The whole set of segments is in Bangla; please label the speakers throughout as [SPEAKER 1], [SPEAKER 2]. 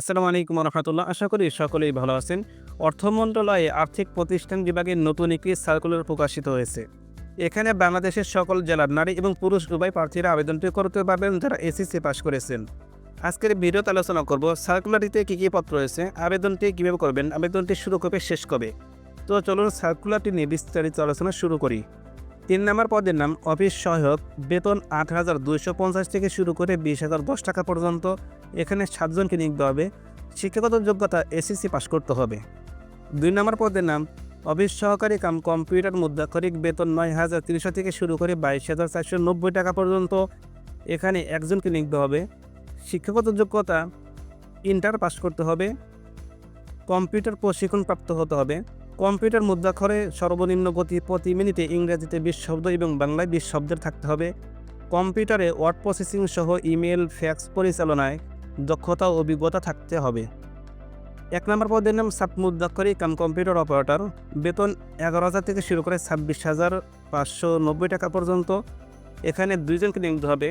[SPEAKER 1] আসসালামু আলাইকুম রহমতুল্লাহ আশা করি সকলেই ভালো আছেন। অর্থ মন্ত্রণালয়ে আর্থিক প্রতিষ্ঠান বিভাগের নতুন একটি সার্কুলার প্রকাশিত হয়েছে। এখানে বাংলাদেশের সকল জেলার নারী এবং পুরুষ উভয় প্রার্থীরা আবেদনটি করতে পারবেন যারা এসএসসি পাশ করেছেন। আজকের ভিডিওতে আলোচনা করব সার্কুলারটিতে কী কী পত্র রয়েছে, আবেদনটি কীভাবে করবেন, আবেদনটি শুরু কবে, শেষ কবে। তো চলুন সার্কুলারটি নিয়ে বিস্তারিত আলোচনা শুরু করি। তিন নম্বর পদের নাম অফিস সহায়ক। বেতন আট হাজার দুইশো পঞ্চাশ থেকে শুরু করে বিশ হাজার দশ টাকা পর্যন্ত। এখানে সাতজনকে নিয়োগ দেওয়া হবে। শিক্ষাগত যোগ্যতা এসএসসি পাশ করতে হবে। দুই নম্বর পদের নাম অফিস সহকারী কাম কম্পিউটার মুদ্রাক্ষরিক বেতন নয় হাজার তিনশো থেকে শুরু করে বাইশ হাজার চারশো নব্বই টাকা পর্যন্ত। এখানে একজনকে নিয়োগ হবে। শিক্ষাগত যোগ্যতা ইন্টার পাস করতে হবে। কম্পিউটার প্রশিক্ষণ প্রাপ্ত হতে হবে। কম্পিউটার মুদ্রাক্ষরে সর্বনিম্ন গতি প্রতি মিনিটে ইংরেজিতে বিশ শব্দ এবং বাংলায় বিশ শব্দের থাকতে হবে। কম্পিউটারে ওয়ার্ড প্রসেসিং সহ ইমেল ফ্যাক্স পরিচালনায় দক্ষতা ও অভিজ্ঞতা থাকতে হবে। এক নম্বর পদের নাম সাত মুদ্রাক্ষরী কাম কম্পিউটার অপারেটর। বেতন এগারো হাজার থেকে শুরু করে ছাব্বিশ হাজার পাঁচশো নব্বই টাকা পর্যন্ত। এখানে দুইজনকে নিয়োগ হবে।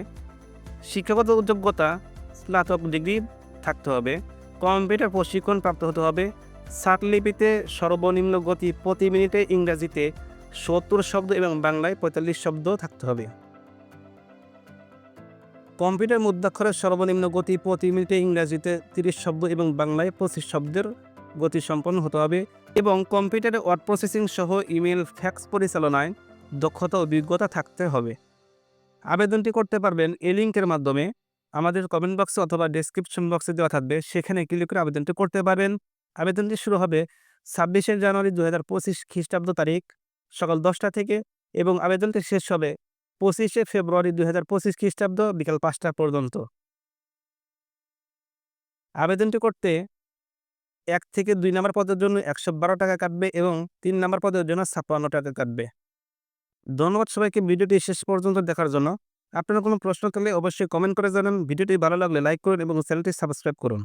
[SPEAKER 1] শিক্ষাগত যোগ্যতা স্নাতক ডিগ্রি থাকতে হবে। কম্পিউটার প্রশিক্ষণ প্রাপ্ত হতে হবে। লিপিতে সর্বনিম্ন গতি প্রতি মিনিটে ইংরাজিতে সত্তর শব্দ এবং বাংলায় পঁয়তাল্লিশ শব্দ থাকতে হবে। কম্পিউটার মুদ্রাক্ষরের সর্বনিম্ন গতি প্রতি মিনিটে ইংরাজিতে তিরিশ শব্দ এবং বাংলায় পঁচিশ শব্দের গতি সম্পন্ন হতে হবে এবং কম্পিউটারে ওয়ার্ড প্রসেসিং সহ ইমেল, ফ্যাক্স পরিচালনায় দক্ষতা অভিজ্ঞতা থাকতে হবে। আবেদনটি করতে পারবেন এই লিঙ্কের মাধ্যমে। আমাদের কমেন্ট বক্সে অথবা ডেসক্রিপশন বক্সে দেওয়া থাকবে। সেখানে ক্লিক করে আবেদনটি করতে পারেন। আবেদনটি শুরু হবে ছাব্বিশে জানুয়ারি দু হাজার পঁচিশ খ্রিস্টাব্দ তারিখ সকাল দশটা থেকে এবং আবেদনটি শেষ হবে পঁচিশে ফেব্রুয়ারি দুই হাজার পঁচিশ খ্রিস্টাব্দ বিকাল পাঁচটা পর্যন্ত। আবেদনটি করতে এক থেকে দুই নম্বর পদের জন্য একশো বারো টাকা কাটবে এবং তিন নম্বর পদের জন্য ছাপ্পান্ন টাকা কাটবে। ধন্যবাদ সবাইকে ভিডিওটি শেষ পর্যন্ত দেখার জন্য। আপনার কোনো প্রশ্ন থাকলে অবশ্যই কমেন্ট করে জানান। ভিডিওটি ভালো লাগলে লাইক করুন এবং চ্যানেলটি সাবস্ক্রাইব করুন।